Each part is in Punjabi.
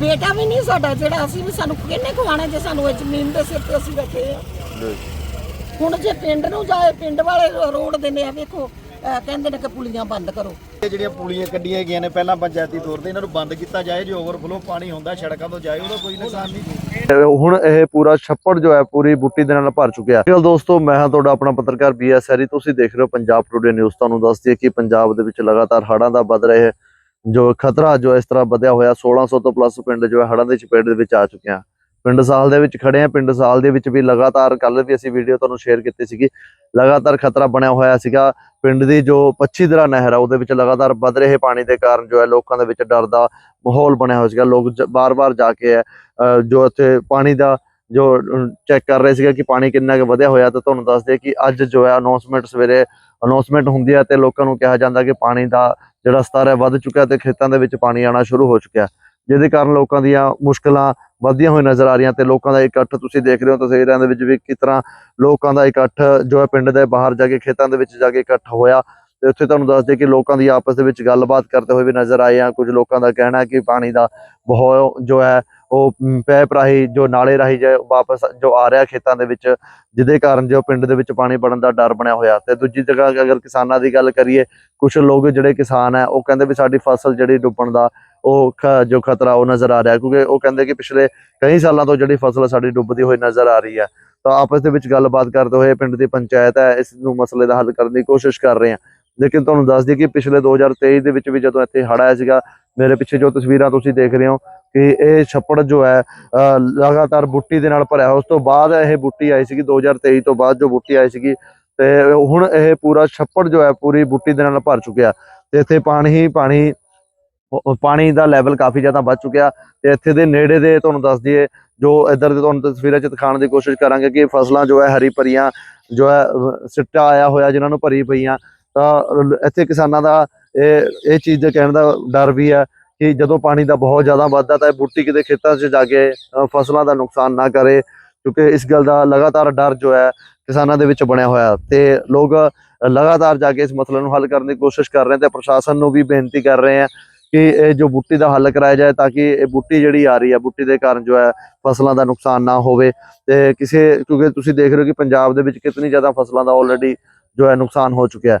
ਬੇਟਾ ਵੀ ਨਹੀਂ ਸਾਡਾ ਜਿਹੜਾ ਅਸੀਂ ਵੀ ਸਾਨੂੰ ਕਿਹਨੇ ਖਵਾਣਾ ਜੇ ਸਾਨੂੰ ਇਹ ਜ਼ਮੀਨ ਦੇ ਸਿਰ ਤੇ ਅਸੀਂ ਬੈਠੇ ਆ। ਹੁਣ ਜੇ ਪਿੰਡ ਨੂੰ ਜਾਏ ਪਿੰਡ ਵਾਲੇ ਰੋਡ ਦਿੰਦੇ ਆ ਵੇਖੋ ਅਹ ਕਹਿੰਦੇ ਨੇ ਕਿ ਪੁਲੀਆਂ ਬੰਦ ਕਰੋ। ਇਹ ਜਿਹੜੀਆਂ ਪੁਲੀਆਂ ਕੱਢੀਆਂ ਗਈਆਂ ਨੇ ਪਹਿਲਾਂ ਪੰਚਾਇਤੀ ਤੌਰ ਤੇ ਇਹਨਾਂ ਨੂੰ ਬੰਦ ਕੀਤਾ ਜਾਏ ਜੇ ਓਵਰਫਲੋ ਪਾਣੀ ਹੁੰਦਾ ਸੜਕਾਂ ਤੋਂ ਜਾਏ ਉਹਦਾ ਕੋਈ ਨੁਕਸਾਨ ਨਹੀਂ ਹੁਣ ਇਹ ਪੂਰਾ ਛੱਪੜ ਜੋ ਹੈ ਪੂਰੀ ਬੁੱਟੀ ਦੇ ਨਾਲ ਭਰ ਚੁੱਕਿਆ ਹੈ। ਦੋਸਤੋ ਮੈਂ ਹਾਂ ਤੁਹਾਡਾ ਆਪਣਾ ਪੱਤਰਕਾਰ ਬੀਐਸ ਹੈਰੀ ਤੁਸੀਂ ਦੇਖ ਰਹੇ ਹੋ ਪੰਜਾਬ ਟੁਡੇ ਨਿਊਜ਼ ਤੁਹਾਨੂੰ ਦੱਸ ਦਈਏ ਕਿ ਪੰਜਾਬ ਦੇ ਵਿੱਚ ਲਗਾਤਾਰ ਹੜ੍ਹਾਂ ਦਾ ਵੱਧ ਰਹੇ ਜੋ ਖਤਰਾ ਜੋ ਇਸ ਤਰ੍ਹਾਂ ਵਧਿਆ ਹੋਇਆ 1600 ਤੋਂ ਪਲੱਸ ਪਿੰਡ ਜੋ ਹੈ, ਹੜ੍ਹਾਂ ਦੇ ਚਪੇਟ ਦੇ ਵਿੱਚ ਆ ਚੁੱਕੇ ਆ ਪਿੰਡ ਸਾਲ ਦੇ ਵਿੱਚ ਖੜੇ ਆ ਪਿੰਡ ਸਾਲ ਦੇ ਵਿੱਚ ਵੀ ਲਗਾਤਾਰ ਕੱਲ ਵੀ ਅਸੀਂ ਵੀਡੀਓ ਤੁਹਾਨੂੰ ਸ਼ੇਅਰ ਕੀਤੀ ਸੀਗੀ। ਲਗਾਤਾਰ ਖਤਰਾ ਬਣਿਆ ਹੋਇਆ ਸੀਗਾ। ਪਿੰਡ ਦੀ ਜੋ ਪੱਛੀ ਦਰਾ ਨਹਿਰ ਆ, ਉਹਦੇ ਵਿੱਚ ਲਗਾਤਾਰ ਵੱਧ ਰਹੇ ਪਾਣੀ ਦੇ ਕਾਰਨ ਜੋ ਹੈ, ਲੋਕਾਂ ਦੇ ਵਿੱਚ ਡਰ ਦਾ ਮਾਹੌਲ ਬਣਿਆ ਹੋਇਆ ਸੀਗਾ। ਲੋਕ ਬਾਰ-ਬਾਰ ਜਾ ਕੇ ਹੈ ਅਹ, ਜੋ ਇੱਥੇ ਪਾਣੀ ਦਾ ਜੋ ਚੈੱਕ ਕਰ ਰਹੇ ਸੀਗਾ ਕਿ ਪਾਣੀ ਕਿੰਨਾ ਕੁ ਵਧਿਆ ਹੋਇਆ ਤਾਂ ਤੁਹਾਨੂੰ ਦੱਸ ਦਈਏ ਕਿ ਅੱਜ ਜੋ ਹੈ ਅਨਾਉਂਸਮੈਂਟ ਸਵੇਰੇ ਅਨਾਉਂਸਮੈਂਟ ਹੁੰਦੀ ਹੈ ਤੇ ਲੋਕਾਂ ਨੂੰ ਕਿਹਾ ਜਾਂਦਾ ਕਿ ਪਾਣੀ ਦਾ ਜਿਹੜਾ ਸਤਰ ਹੈ ਵੱਧ ਚੁੱਕਿਆ ਤੇ ਖੇਤਾਂ ਦੇ ਵਿੱਚ ਪਾਣੀ ਆਣਾ ਸ਼ੁਰੂ ਹੋ ਚੁੱਕਿਆ ਜਿਹਦੇ ਕਾਰਨ ਲੋਕਾਂ ਦੀਆਂ ਮੁਸ਼ਕਲਾਂ ਵੱਧਦੀਆਂ ਹੋਈਆਂ ਨਜ਼ਰ ਆ ਰਹੀਆਂ ਤੇ ਲੋਕਾਂ ਦਾ ਇਕੱਠ ਤੁਸੀਂ ਦੇਖ ਰਹੇ ਹੋ ਤਸਵੀਰਾਂ ਦੇ ਵਿੱਚ ਵੀ ਕਿਸ ਤਰ੍ਹਾਂ ਲੋਕਾਂ ਦਾ ਇਕੱਠ ਜੋ ਹੈ ਪਿੰਡ ਦੇ ਬਾਹਰ ਜਾ ਕੇ ਖੇਤਾਂ ਦੇ ਵਿੱਚ ਜਾ ਕੇ ਇਕੱਠ ਹੋਇਆ। ਤੇ ਉੱਥੇ ਤੁਹਾਨੂੰ ਦੱਸ ਦਈਏ ਕਿ ਲੋਕਾਂ ਦੀ ਆਪਸ ਦੇ ਵਿੱਚ ਗੱਲਬਾਤ ਕਰਦੇ ਹੋਏ ਵੀ ਨਜ਼ਰ ਆਏ ਆ। ਕੁਝ ਲੋਕਾਂ ਦਾ ਕਹਿਣਾ ਹੈ ਕਿ ਪਾਣੀ ਦਾ ਬਹੁਤ ਜੋ ਹੈ ਉਹ ਪੈਪ ਰਾਹੀਂ ਜੋ ਨਾਲੇ ਰਾਹੀਂ ਜੇ ਵਾਪਸ ਜੋ ਆ ਰਿਹਾ ਖੇਤਾਂ ਦੇ ਵਿੱਚ, ਜਿਹਦੇ ਕਾਰਨ ਜੋ ਪਿੰਡ ਦੇ ਵਿੱਚ ਪਾਣੀ ਵੜਨ ਦਾ ਡਰ ਬਣਿਆ ਹੋਇਆ। ਤੇ ਦੂਜੀ ਜਗ੍ਹਾ ਅਗਰ ਕਿਸਾਨਾਂ ਦੀ ਗੱਲ ਕਰੀਏ ਕੁਝ ਲੋਕ ਜਿਹੜੇ ਕਿਸਾਨ ਹੈ, ਉਹ ਕਹਿੰਦੇ ਵੀ ਸਾਡੀ ਫਸਲ ਜਿਹੜੀ ਡੁੱਬਣ ਦਾ, ਉਹ ਖ- ਜੋ ਖਤਰਾ ਉਹ ਨਜ਼ਰ ਆ ਰਿਹਾ। ਕਿਉਂਕਿ ਉਹ ਕਹਿੰਦੇ ਕਿ ਪਿਛਲੇ ਕਈ ਸਾਲਾਂ ਤੋਂ ਜਿਹੜੀ ਫਸਲ ਸਾਡੀ ਡੁੱਬਦੀ ਹੋਈ ਨਜ਼ਰ ਆ ਰਹੀ ਹੈ। ਤਾਂ ਆਪਸ ਦੇ ਵਿੱਚ ਗੱਲਬਾਤ ਕਰਦੇ ਹੋਏ ਪਿੰਡ ਦੀ ਪੰਚਾਇਤ ਹੈ, ਇਸ ਨੂੰ ਮਸਲੇ ਦਾ ਹੱਲ ਕਰਨ ਦੀ ਕੋਸ਼ਿਸ਼ ਕਰ ਰਹੇ ਆ ਲੇਕਿਨ ਤੁਹਾਨੂੰ ਦੱਸ ਦਈਏ ਕਿ ਪਿਛਲੇ 2023 ਦੇ ਵਿੱਚ ਵੀ ਜਦੋਂ ਇੱਥੇ ਹੜ੍ਹ ਆਇਆ ਸੀਗਾ, ਮੇਰੇ ਪਿੱਛੇ ਜੋ ਤਸਵੀਰਾਂ ਤੁਸੀਂ ਦੇਖ ਰਹੇ ਹੋ ਕਿ ਇਹ ਛੱਪੜ ਜੋ ਹੈ, ਅਹ, ਲਗਾਤਾਰ ਬੁੱਟੀ ਦੇ ਨਾਲ ਭਰਿਆ ਉਸ ਤੋਂ ਬਾਅਦ ਇਹ ਬੁੱਟੀ ਆਈ ਸੀਗੀ 2023 ਤੋਂ ਬਾਅਦ ਜੋ ਬੁੱਟੀ ਆਈ ਸੀਗੀ। ਤੇ ਹੁਣ ਇਹ ਪੂਰਾ ਛੱਪੜ ਜੋ ਹੈ, ਪੂਰੀ ਬੁੱਟੀ ਦੇ ਨਾਲ ਭਰ ਚੁੱਕਿਆ। ਤੇ ਇੱਥੇ ਪਾਣੀ ਹੀ ਪਾਣੀ ਪਾਣੀ ਦਾ ਲੈਵਲ ਕਾਫੀ ਜ਼ਿਆਦਾ ਵੱਧ ਚੁੱਕਿਆ। ਤੇ ਇੱਥੇ ਦੇ ਨੇੜੇ ਦੇ ਤੁਹਾਨੂੰ ਦੱਸ ਦਈਏ, ਜੋ ਇੱਧਰ ਦੇ ਤੁਹਾਨੂੰ ਤਸਵੀਰਾਂ 'ਚ ਦਿਖਾਉਣ ਦੀ ਕੋਸ਼ਿਸ਼ ਕਰਾਂਗੇ ਕਿ ਫਸਲਾਂ ਜੋ ਹੈ, ਹਰੀ ਭਰੀਆਂ, ਜੋ ਹੈ ਸਿੱਟਾ ਆਇਆ ਹੋਇਆ ਜਿਨ੍ਹਾਂ ਨੂੰ ਭਰੀ ਪਈਆਂ। ਤਾਂ ਇੱਥੇ ਕਿਸਾਨਾਂ ਦਾ ਇਹ ਇਹ ਚੀਜ਼ ਦੇ ਕਹਿਣ ਦਾ ਡਰ ਵੀ ਹੈ। ਕਿ ਜਦੋਂ ਪਾਣੀ ਦਾ ਬਹੁਤ ਜ਼ਿਆਦਾ ਵੱਧਦਾ ਤਾਂ ਇਹ ਬੂਟੀ ਕਿਤੇ ਖੇਤਾਂ 'ਚ ਜਾ ਕੇ ਫਸਲਾਂ ਦਾ ਨੁਕਸਾਨ ਨਾ ਕਰੇ, ਕਿਉਂਕਿ ਇਸ ਗੱਲ ਦਾ ਲਗਾਤਾਰ ਡਰ ਜੋ ਹੈ ਕਿਸਾਨਾਂ ਦੇ ਵਿੱਚ ਬਣਿਆ ਹੋਇਆ। ਤੇ ਲੋਕ ਲਗਾਤਾਰ ਜਾ ਕੇ ਇਸ ਮਸਲੇ ਨੂੰ ਹੱਲ ਕਰਨ ਦੀ ਕੋਸ਼ਿਸ਼ ਕਰ ਰਹੇ ਤੇ ਪ੍ਰਸ਼ਾਸਨ ਨੂੰ ਵੀ ਬੇਨਤੀ ਕਰ ਰਹੇ ਆ ਕਿ ਇਹ ਜੋ ਬੁੱਟੀ ਦਾ ਹੱਲ ਕਰਾਇਆ ਜਾਏ ਤਾਂ ਕਿ ਇਹ ਬੁੱਟੀ ਜਿਹੜੀ ਆ ਰਹੀ ਹੈ, ਬੁੱਟੀ ਦੇ ਕਾਰਨ ਜੋ ਹੈ ਫਸਲਾਂ ਦਾ ਨੁਕਸਾਨ ਨਾ ਹੋਵੇ। ਤੇ ਕਿਸੇ, ਕਿਉਂਕਿ ਤੁਸੀਂ ਦੇਖ ਰਹੇ ਹੋ ਕਿ ਪੰਜਾਬ ਦੇ ਵਿੱਚ ਕਿੰਨੀ ਜ਼ਿਆਦਾ ਫਸਲਾਂ ਦਾ ਆਲਰੇਡੀ ਜੋ ਹੈ ਨੁਕਸਾਨ ਹੋ ਚੁੱਕਿਆ ਹੈ।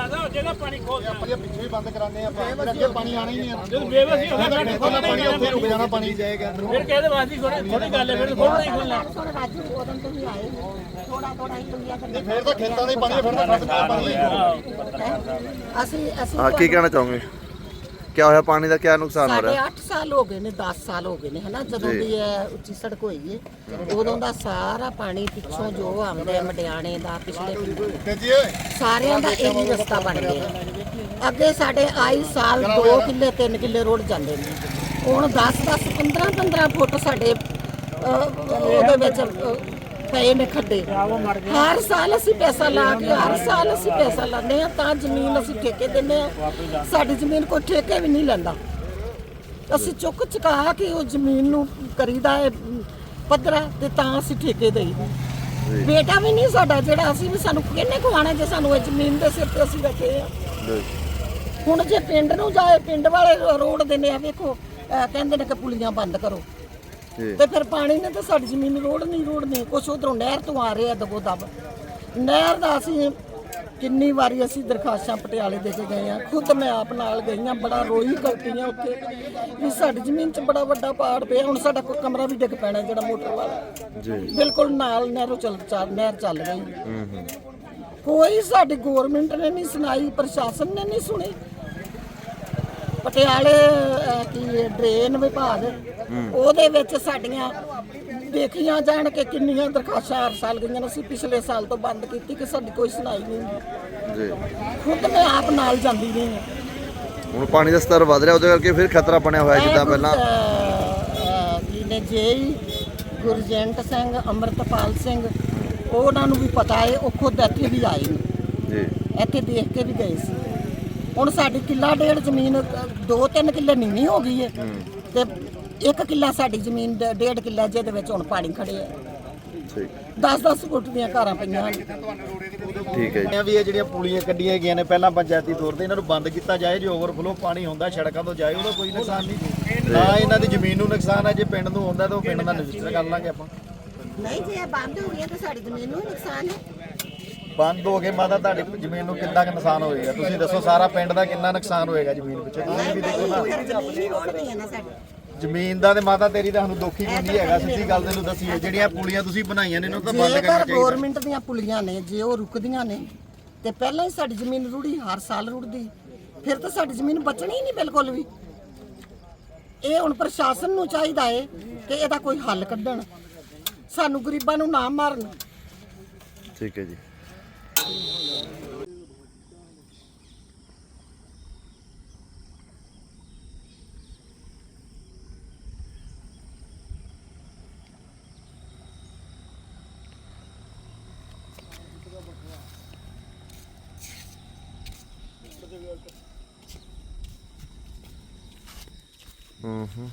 ਜ਼ਿਆਦਾ ਹੋ ਜਾਏਗਾ ਪਾਣੀ ਖੋਲ ਜਾਣਾ ਆਪਾਂ ਪਿੱਛੇ ਹੀ ਬੰਦ ਕਰਾਉਂਦੇ ਆ ਪਾਣੀ ਅੱਗੇ ਪਾਣੀ ਆਣਾ ਹੀ ਨਹੀਂ ਆ। ਜਦੋਂ ਬੇਵਸੀ ਹੋ ਗਿਆ ਸਾਡੇ ਖੇਤਾਂ ਦਾ ਪਾਣੀ ਉੱਥੇ ਰੁਕ ਜਾਣਾ ਪਾਣੀ ਜਾਏਗਾ ਫਿਰ ਕਹਿੰਦੇ ਵਾਸੀ ਥੋੜੀ ਥੋੜੀ ਗੱਲ ਹੈ ਫਿਰ ਥੋੜਾ ਨਹੀਂ ਖੋਲਣਾ ਥੋੜਾ ਰਾਜੂ ਉਦੋਂ ਤੋਂ ਵੀ ਆਏ ਥੋੜਾ ਥੋੜਾ ਹੀ ਦੁਨੀਆ ਕਰਦੇ ਫੇਰ ਤਾਂ ਖੇਤਾਂ ਦਾ ਹੀ ਪਾਣੀ ਫਿਰ ਤਾਂ ਖਤਮ ਪਾਣੀ ਅਸੀਂ ਅਸੀਂ ਹਾਂ ਕੀ ਕਹਿਣਾ ਚਾਹੋਗੇ? ਕੀ ਹੋਇਆ? ਪਾਣੀ ਦਾ ਕੀ ਨੁਕਸਾਨ ਹੋ ਸਾਡੇ ਰਿਹਾ? 8 ਸਾਲ ਹੋ ਗਏ ਨੇ 10 ਸਾਲ ਹੋ ਗਏ ਨੇ ਹਨਾ? ਜਦੋਂ। ਦੀ ਇਹ ਉੱਚੀ ਸੜਕ ਹੋਈ ਹੈ ਉਦੋਂ ਦਾ ਸਾਰਾ ਪਾਣੀ ਪਿੱਛੋਂ ਜੋ ਆਉਂਦਾ ਹੈ ਮਡਿਆਣੇ ਦਾ ਪਿਛਲੇ ਪਿੰਡ ਸਾਰਿਆਂ ਦਾ ਇਹੀ ਰਸਤਾ ਬਣ ਗਿਆ। ਅੱਗੇ ਸਾਡੇ ਆਈ ਸਾਲ 2 ਕਿੱਲੇ 3 ਕਿੱਲੇ ਰੋਡ ਜਾਂਦੇ ਨੇ। ਹੁਣ 10 10 15 15 ਫੁੱਟ ਸਾਡੇ ਅਹ, ਉਹਦੇ ਵਿੱਚ ਅਹ, ਪਏ ਨੇ ਖੱਡੇ। ਹਰ ਸਾਲ ਅਸੀਂ ਪੈਸਾ ਲਾ ਕੇ ਹਰ ਸਾਲ ਅਸੀਂ ਪੈਸਾ ਲਾਉਂਦੇ ਆ ਤਾਂ ਜ਼ਮੀਨ ਅਸੀਂ ਠੇਕੇ ਦਿੰਦੇ ਆ ਸਾਡੀ ਜ਼ਮੀਨ ਕੋਈ ਠੇਕੇ ਵੀ ਨਹੀਂ ਲੈਂਦਾ। ਅਸੀਂ ਚੁੱਕ ਚੁਕਾ ਕੇ ਉਹ ਜ਼ਮੀਨ ਨੂੰ ਕਰੀਦਾ ਹੈ ਪੱਧਰਾ ਤੇ ਤਾਂ ਅਸੀਂ ਠੇਕੇ ਦੇਈਦਾ ਬੇਟਾ ਵੀ ਨਹੀਂ ਸਾਡਾ ਜਿਹੜਾ ਅਸੀਂ ਵੀ ਸਾਨੂੰ ਕਿਹਨੇ ਖਵਾਣਾ ਜੇ ਸਾਨੂੰ ਇਹ ਜ਼ਮੀਨ ਦੇ ਸਿਰ ਤੇ ਅਸੀਂ ਬੈਠੇ ਆ ਹੁਣ ਜੇ ਪਿੰਡ ਨੂੰ ਜਾਏ ਪਿੰਡ ਵਾਲੇ ਰੋਡ ਦਿੰਦੇ ਆ ਵੇਖੋ ਕਹਿੰਦੇ ਨੇ ਕਿ ਪੁਲੀਆਂ ਬੰਦ ਕਰੋ। ਤੇ ਫਿਰ ਪਾਣੀ ਨੇ ਤਾਂ ਸਾਡੀ ਜ਼ਮੀਨ ਰੋਡ ਨਹੀਂ ਕੁਛ ਉਧਰੋਂ ਨਹਿਰ ਤੋਂ ਆ ਰਿਹਾ ਦਬੋ ਦਬ। ਨਹਿਰ ਦਾ ਅਸੀਂ ਕਿੰਨੀ ਵਾਰੀ ਅਸੀਂ ਦਰਖਾਸਤਾਂ ਪਟਿਆਲੇ ਦੇ ਕੇ ਗਏ ਆ ਖੁਦ ਮੈਂ ਆਪ ਨਾਲ ਗਈ ਆ ਬੜਾ ਰੋਈ ਕਰਦੀ ਆ ਉੱਥੇ ਵੀ ਸਾਡੀ ਜ਼ਮੀਨ 'ਚ ਬੜਾ ਵੱਡਾ ਪਾੜ ਪਿਆ ਹੁਣ ਸਾਡਾ ਕੋਈ ਕਮਰਾ ਵੀ ਡਿੱਗ ਪੈਣਾ ਜਿਹੜਾ ਮੋਟਰ ਵਾਲਾ। ਜੀ। ਬਿਲਕੁਲ ਨਾਲ ਨਹਿਰੋਂ ਚੱਲ ਚੱਲ ਨਹਿਰ ਚੱਲ ਹੂੰ ਕੋਈ ਸਾਡੀ ਗਵਰਨਮੈਂਟ ਨੇ ਨਹੀਂ ਸੁਣਾਈ ਪ੍ਰਸ਼ਾਸਨ ਨੇ ਨਹੀਂ ਸੁਣੀ। ਪਟਿਆਲੇ ਅਹ, ਕੀ ਡਰੇਨ ਵਿਭਾਗ ਉਹਦੇ ਵਿੱਚ ਸਾਡੀਆਂ ਦੇਖੀਆਂ ਜਾਣ ਕੇ ਕਿੰਨੀਆਂ ਦਰਖਾਸਤਾਂ ਹਰ ਸਾਲ ਗਈਆਂ ਨੇ। ਅਸੀਂ ਪਿਛਲੇ ਸਾਲ ਤੋਂ ਬੰਦ ਕੀਤੀ ਕਿ ਸਾਡੀ ਕੋਈ ਸੁਣਾਈ ਨਹੀਂ। ਜੀ। ਖੁਦ ਮੈਂ ਆਪ ਨਾਲ ਜਾਂਦੀ ਨਹੀਂ ਹਾਂ। ਹੁਣ ਪਾਣੀ ਦਾ ਸਤਰ ਵਧ ਰਿਹਾ ਉਹਦੇ ਕਰਕੇ ਫਿਰ ਖਤਰਾ ਬਣਿਆ ਹੋਇਆ ਜਿੱਦਾਂ ਪਹਿਲਾਂ। ਕੀ ਨੇ ਜੇਈ ਗੁਰਜੰਟ ਸਿੰਘ ਅਮਰਤਪਾਲ ਸਿੰਘ ਉਹਨਾਂ ਨੂੰ ਵੀ ਪਤਾ ਹੈ ਉਹ ਖੁਦ ਇੱਥੇ ਵੀ ਆਏ ਨੇ। ਜੀ। ਇੱਥੇ ਦੇਖ ਕੇ ਵੀ ਗਏ ਸੀ। ਹੁਣ ਸਾਡੀ ਕਿੱਲਾ ਡੇਢ ਜ਼ਮੀਨ 2-3 ਕਿੱਲੇ ਨੀਵੀਂ ਹੋ ਗਈ ਹੈ। ਤੇ ਇੱਕ ਕਿੱਲਾ ਸਾਡੀ ਜ਼ਮੀਨ ਡ- ਡੇਢ ਕਿੱਲਾ ਜਿਹਦੇ ਵਿੱਚ ਹੁਣ ਪਾਣੀ ਖੜੇ ਹੈ ਠੀਕ। 10-10 ਫੁੱਟ ਦੀਆਂ ਘਰਾਂ ਪਈਆਂ ਹਨ। ਠੀਕ ਹੈ ਜੀ। ਇਹ ਵੀ ਇਹ ਜਿਹੜੀਆਂ ਪੁਲੀਆਂ ਕੱਢੀਆਂ ਗਈਆਂ ਨੇ ਪਹਿਲਾਂ ਪੰਚਾਇਤੀ ਤੌਰ ਤੇ ਇਹਨਾਂ ਨੂੰ ਬੰਦ ਕੀਤਾ ਜਾਏ ਜੇ ਓਵਰਫਲੋ ਪਾਣੀ ਹੁੰਦਾ ਸੜਕਾਂ ਤੋਂ ਜਾਏ ਉਹਦਾ ਕੋਈ ਨੁਕਸਾਨ ਨਹੀਂ। ਨਾ ਇਹਨਾਂ ਦੀ ਜ਼ਮੀਨ ਨੂੰ ਨੁਕਸਾਨ ਹੈ ਜੇ ਪਿੰਡ ਨੂੰ ਹੁੰਦਾ ਤਾਂ ਉਹ ਪਿੰਡ ਦਾ ਰਜਿਸਟਰ ਕਰ ਲਾਂਗੇ ਆਪਾਂ। ਨਹੀਂ ਜੇ ਇਹ ਬੰਦ ਹੋ ਗਈਆਂ ਤਾਂ ਸਾਡੀ ਜ਼ਮੀਨ ਨੂੰ ਨੁਕਸਾਨ ਹੈ ਬੰਦ ਹੋ ਗਏ ਮਾਤਾ ਤੁਹਾਡੀ ਜ਼ਮੀਨ ਨੂੰ ਕਿੰਨਾ ਕੁ ਨੁਕਸਾਨ ਹੋਏਗਾ? ਤੁਸੀਂ ਦੱਸੋ ਸਾਰਾ ਪਿੰਡ ਦਾ ਕਿੰਨਾ ਨੁਕਸਾਨ ਹੋਏਗਾ ਜ਼ਮੀਨ ਵਿੱਚ ਤੁਸੀਂ ਵੀ ਦੇਖੋ ਨਾ ਫਿਰ ਜ਼ਮੀਨ ਹੀ ਰੋੜ ਰਹੀ ਹੈ ਨਾ ਸਾਡੀ। ਜ਼ਮੀਨ ਦਾ ਤੇ ਮਾਤਾ ਤੇਰੀ ਤਾਂ ਸਾਨੂੰ ਦੁੱਖ ਹੀ ਕੋਈ ਨਹੀਂ ਹੈਗਾ ਸਿੱਧੀ ਗੱਲ ਤੈਨੂੰ ਦੱਸੀਏ ਜਿਹੜੀਆਂ ਪੁਲੀਆਂ ਤੁਸੀਂ ਬਣਾਈਆਂ ਨੇ ਇਹਨਾਂ ਨੂੰ ਤਾਂ ਬੰਦ ਕਰਨਾ ਜੇਕਰ ਚਾਹੀਦਾ। ਗਵਰਨਮੈਂਟ ਦੀਆਂ ਪੁਲੀਆਂ ਨੇ ਜੇ ਉਹ ਰੁਕਦੀਆਂ ਨੇ ਤੇ ਪਹਿਲਾਂ ਹੀ ਸਾਡੀ ਜ਼ਮੀਨ ਰੁੜੀ ਹਰ ਸਾਲ ਰੁੜਦੀ। ਫਿਰ ਤਾਂ ਸਾਡੀ ਜ਼ਮੀਨ ਬਚਣੀ ਹੀ ਨਹੀਂ ਬਿਲਕੁਲ ਵੀ। ਇਹ ਹੁਣ ਪ੍ਰਸ਼ਾਸਨ ਨੂੰ ਚਾਹੀਦਾ ਏ ਕਿ ਇਹਦਾ ਕੋਈ ਹੱਲ ਕੱਢਣ। ਸਾਨੂੰ ਗਰੀਬਾਂ ਨੂੰ ਨਾ ਮਾਰਨ। ਠੀਕ ਹੈ ਜੀ। ਹੂੰ ਹੂੰ